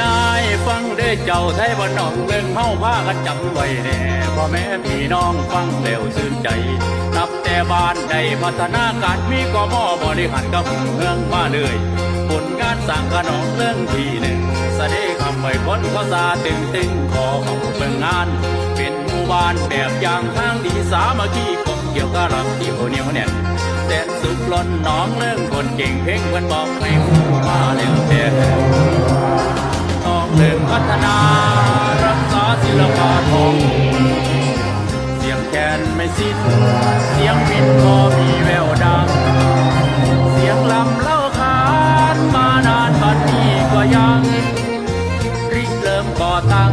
นายฟังได้เจ้าไทยบ้านนองเมืองเฮาพากันจำไว้แน่พ่อแม่พี่น้องฟังแล้วซื่นใจ นับแต่บ้านใดพัฒนาการมีกมบริหารกับเมืองมาเลยผลงานสร้างขนองเรื่องที่หนึ่งแสดงคำไว้คนเขาซาตึงตึงขอเขาเมืองงาน เป็นหมู่บ้านแบบอย่างทางดีสามัคคีกบเกี่ยวกับรักที่เหนียวแน่นแสนสุขล้นน้องเรื่องคนเก่งเพ่งเพิ่นบอกให้หูมาแล้วแต่ พัฒนารักษาศิลปะทองเสียงแคนไม่สิ้น เสียงพินก็มีแววดัง เสียงลำเล่าขานมานานบัดนี้ก็ยังริเริ่มก่อตั้ง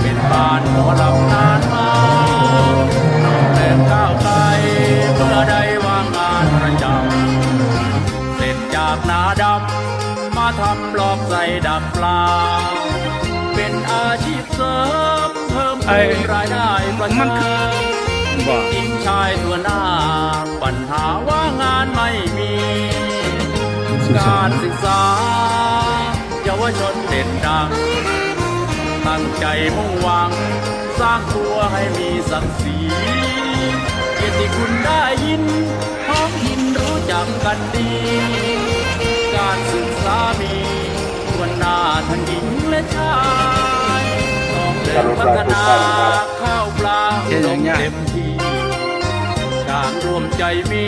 เป็นบ้านหมอลำนานมาน้องเดินก้าวไกลเมื่อได้วางงานประจำเสร็จจากนาดำมาทำหลอกใส่ดักปลา ไอ้พูนรายได้ประมันชาคือบ่หญิงชายตัวหน้า ปัญหาว่างานไม่มี การศึกษาเยาวชนเด่นดัง ตั้งใจมุ่งหวัง สร้างตัวให้มีศักดิ์ศรีเกียรติคุณได้ยินท้องถิ่นรู้จักกันดี การศึกษามีวันหน้าทั้งหญิงและชายต้องเดิน พัฒนาข้าวปลาอุดมเต็มที่การรวมใจมี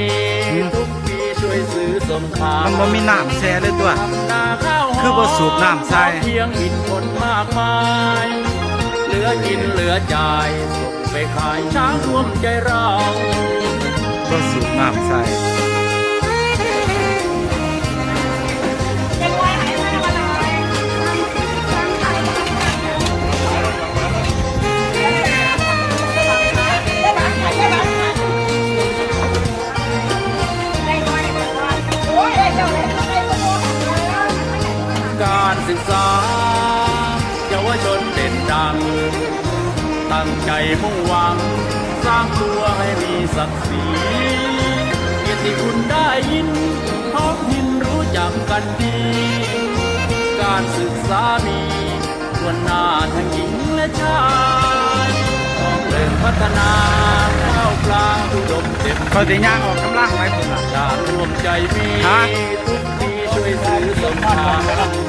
ทุกปีช่วยซื้อสมคามันบ่มีน้ำแซ่เลยตัว คือบ่สูบน้ำใส่เพียงมินคนมากมายเหลือกินเหลือจ่ายส่งไปขายช้างรวมใจเราบ่สูบน้ำใส่ ศึกษาเยาวชนเด่นดัง ตั้งใจมุ่งหวัง สร้างตัวให้มีศักดิ์ศรีเกียรติคุณได้ยินท้องถิ่นรู้จักกันดี การศึกษามีส่วนหน้าทั้งหญิงและชายต้องเริ่มพัฒนาข้าวปลาอุดมเต็มเขาสิย่างออกกำลังไหมพุ่นล่ะ การรวมใจมีฮะทุกทีช่วยซื้อสมทาน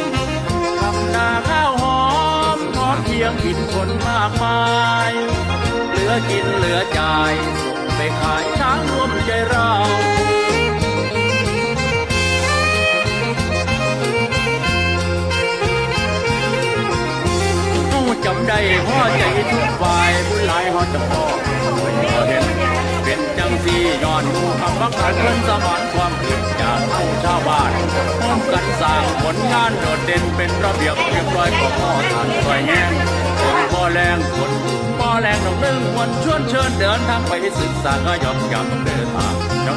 ทอดเพียงกินคนมากมาย เหลือกินเหลือจ่ายส่งไปขายช้างรวมใจเราเขาจำได้พ่อใจทุกฝ่ายบุญหลายเขาจะพ่อเห็นเป็นจังสีย้อนผู้คำว่าขาดเงินสมานความผิดาเท่าชาวบ้านร่วมกันสร้างผลงานโดดเด่นเป็นระเบียบเรียบร้อยของพ่อทานสอยแง่คนพ่อแรงคนพ่อแรงดอกหนึ่งวันชวนเชิญเดินทางไปศึกษาก็ยอมยำเดินทางยอมยำเดินทาง